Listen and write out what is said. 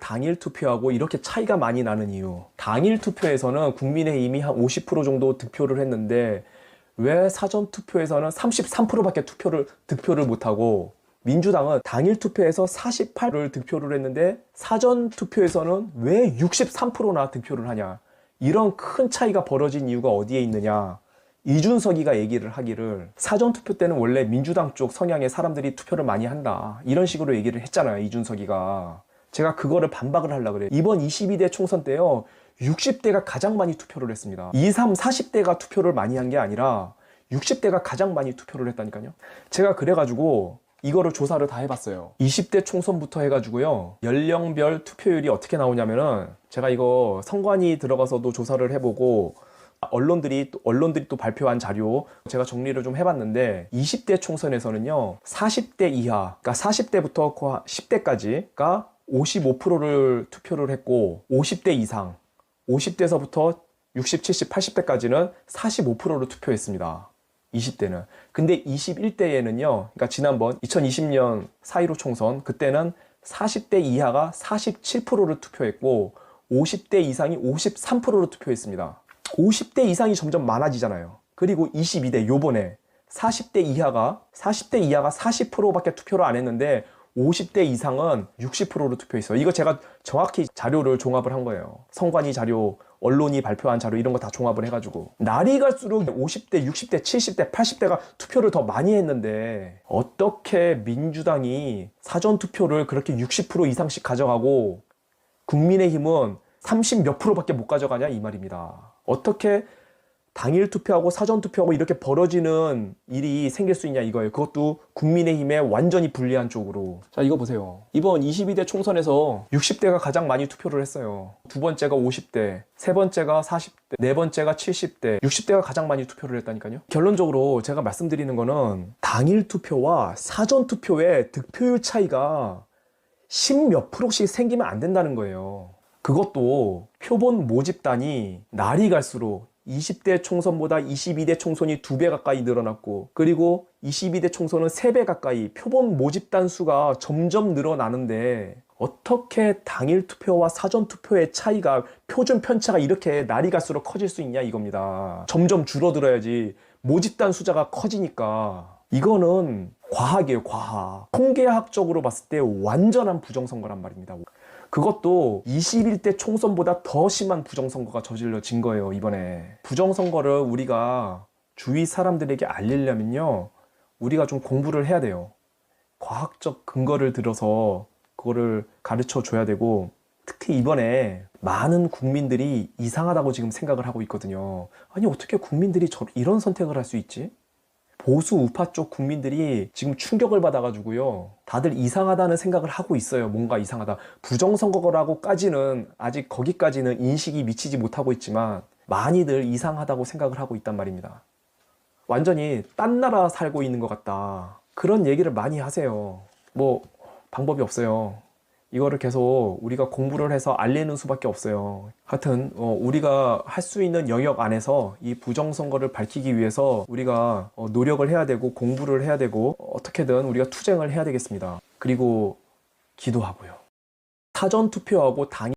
당일 투표하고 이렇게 차이가 많이 나는 이유. 당일 투표에서는 국민의힘이 한50% 정도 득표를 했는데 왜 사전 투표에서는 33%밖에 투표를 득표를 못하고 민주당은 당일 투표에서 48을 득표를 했는데 사전 투표에서는 왜 63%나 득표를 하냐. 이런 큰 차이가 벌어진 이유가 어디에 있느냐. 이준석이가 얘기를 하기를 사전 투표 때는 원래 민주당 쪽 성향의 사람들이 투표를 많이 한다. 이런 식으로 얘기를 했잖아요. 이준석이가. 제가 그거를 반박을 하려고 그래요. 이번 22대 총선 때요. 60대가 가장 많이 투표를 했습니다. 2, 3, 40대가 투표를 많이 한 게 아니라 60대가 가장 많이 투표를 했다니까요. 제가 그래가지고 이거를 조사를 다 해봤어요. 20대 총선부터 해가지고요. 연령별 투표율이 어떻게 나오냐면은 제가 이거 선관위 들어가서도 조사를 해보고 언론들이 또, 언론들이 또 발표한 자료 제가 정리를 좀 해봤는데 20대 총선에서는요 40대 이하 그러니까 40대부터 10대까지가 55%를 투표를 했고 50대 이상 50대에서부터 60, 70, 80대까지는 45%를 투표했습니다. 20대는. 근데 21대에는요, 그러니까 지난번 2020년 4.15 총선, 그때는 40대 이하가 47%를 투표했고, 50대 이상이 53%를 투표했습니다. 50대 이상이 점점 많아지잖아요. 그리고 22대, 요번에 40대 이하가, 40대 이하가 40%밖에 투표를 안 했는데, 50대 이상은 60%로 투표했어요. 이거 제가 정확히 자료를 종합을 한 거예요. 선관위 자료, 언론이 발표한 자료 이런 거 다 종합을 해가지고 날이 갈수록 50대, 60대, 70대, 80대가 투표를 더 많이 했는데 어떻게 민주당이 사전 투표를 그렇게 60% 이상씩 가져가고 국민의힘은 30 몇 프로밖에 못 가져가냐 이 말입니다. 어떻게 당일 투표하고 사전 투표하고 이렇게 벌어지는 일이 생길 수 있냐 이거예요. 그것도 국민의힘에 완전히 불리한 쪽으로. 자, 이거 보세요. 이번 22대 총선에서 60대가 가장 많이 투표를 했어요. 두 번째가 50대, 세 번째가 40대, 네 번째가 70대, 60대가 가장 많이 투표를 했다니까요. 결론적으로 제가 말씀드리는 거는 당일 투표와 사전 투표의 득표율 차이가 10몇 프로씩 생기면 안 된다는 거예요. 그것도 표본 모집단이 날이 갈수록 20대 총선보다 22대 총선이 두배 가까이 늘어났고 그리고 22대 총선은 세배 가까이 표본 모집 단 수가 점점 늘어나는데 어떻게 당일 투표와 사전 투표의 차이가 표준 편차가 이렇게 날이 갈수록 커질 수 있냐 이겁니다. 점점 줄어들어야지 모집단 숫자가 커지니까 이거는 과학이에요, 과학. 통계학적으로 봤을 때 완전한 부정선거란 말입니다. 그것도 21대 총선보다 더 심한 부정선거가 저질러진 거예요, 이번에. 부정선거를 우리가 주위 사람들에게 알리려면요, 우리가 좀 공부를 해야 돼요. 과학적 근거를 들어서 그거를 가르쳐 줘야 되고, 특히 이번에 많은 국민들이 이상하다고 지금 생각을 하고 있거든요. 아니, 어떻게 국민들이 저, 이런 선택을 할 수 있지? 보수 우파 쪽 국민들이 지금 충격을 받아가지고요. 다들 이상하다는 생각을 하고 있어요. 뭔가 이상하다. 부정선거라고까지는 아직 거기까지는 인식이 미치지 못하고 있지만 많이들 이상하다고 생각을 하고 있단 말입니다. 완전히 딴 나라 살고 있는 것 같다. 그런 얘기를 많이 하세요. 뭐 방법이 없어요. 이거를 계속 우리가 공부를 해서 알리는 수밖에 없어요. 하여튼 어, 우리가 할 수 있는 영역 안에서 이 부정선거를 밝히기 위해서 우리가 어, 노력을 해야 되고 공부를 해야 되고 어, 어떻게든 우리가 투쟁을 해야 되겠습니다. 그리고 기도하고요. 사전 투표하고 당일